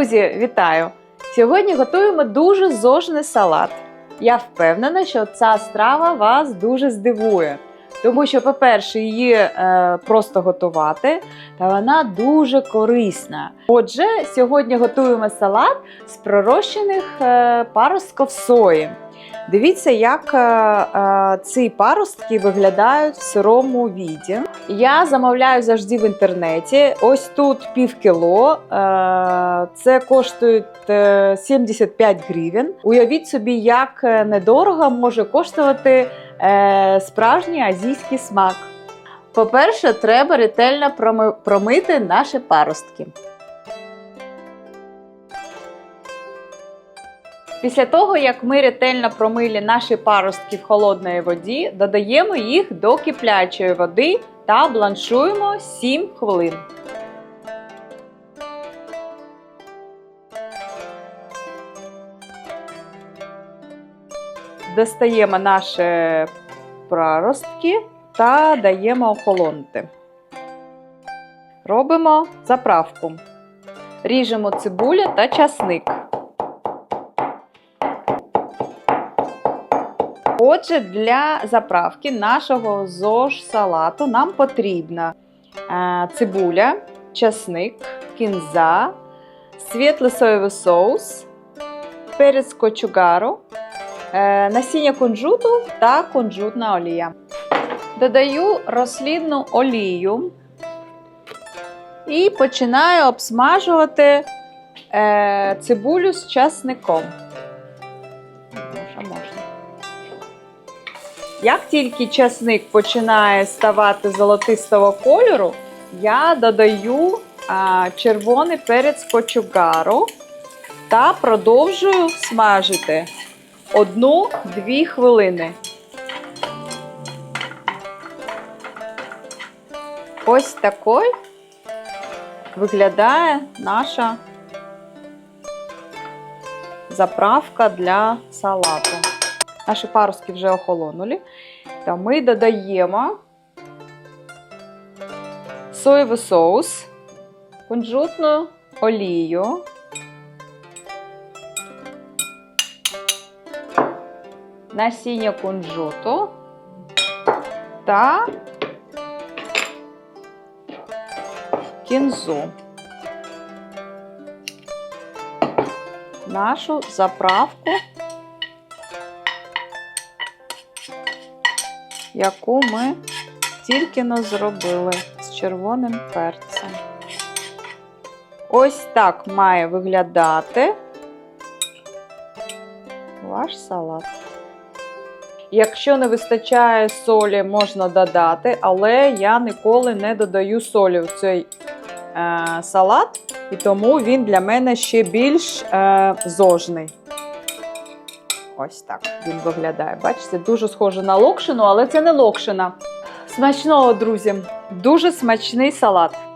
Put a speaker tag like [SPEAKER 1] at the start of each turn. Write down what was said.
[SPEAKER 1] Друзі, вітаю! Сьогодні готуємо дуже зожний салат. Я впевнена, що ця страва вас дуже здивує. Тому що, по-перше, її е, просто готувати, та вона дуже корисна. Отже, сьогодні готуємо салат з пророщених е, паростків сої. Дивіться, як е, е, ці паростки виглядають в сирому віді. Я замовляю завжди в інтернеті. Ось тут пів кіло. Е, це коштує е, 75 гривень. Уявіть собі, як е, недорого може коштувати е, справжній азійський смак. По-перше, треба ретельно проми- промити наші паростки. Після того, як ми ретельно промили наші паростки в холодній воді, додаємо їх до киплячої води та бланшуємо 7 хвилин. Достаємо наші паростки та даємо охолонути. Робимо заправку. Ріжемо цибуля та часник. Отже, для заправки нашого ЗОЖ салату нам потрібна е, цибуля, часник, кінза, світлий соєвий соус, перець кочугару, насіння кунжуту та кунжутна олія. Додаю рослинну олію і починаю обсмажувати е, цибулю з часником. Як тільки часник починає ставати золотистого кольору, я додаю а, червоний перець кочугару та продовжую смажити 1-2 хвилини. Ось такий виглядає наша заправка для салату. Наші паруски вже охолонули. Та ми додаємо соєвий соус, кунжутну олію, насіння кунжуту та кінзу. Нашу заправку яку ми тільки но зробили з червоним перцем. Ось так має виглядати ваш салат. Якщо не вистачає солі, можна додати, але я ніколи не додаю солі в цей е, салат, і тому він для мене ще більш е, зожний. Ось так він виглядає. Бачите, дуже схоже на локшину, але це не локшина. Смачного, друзі! Дуже смачний салат.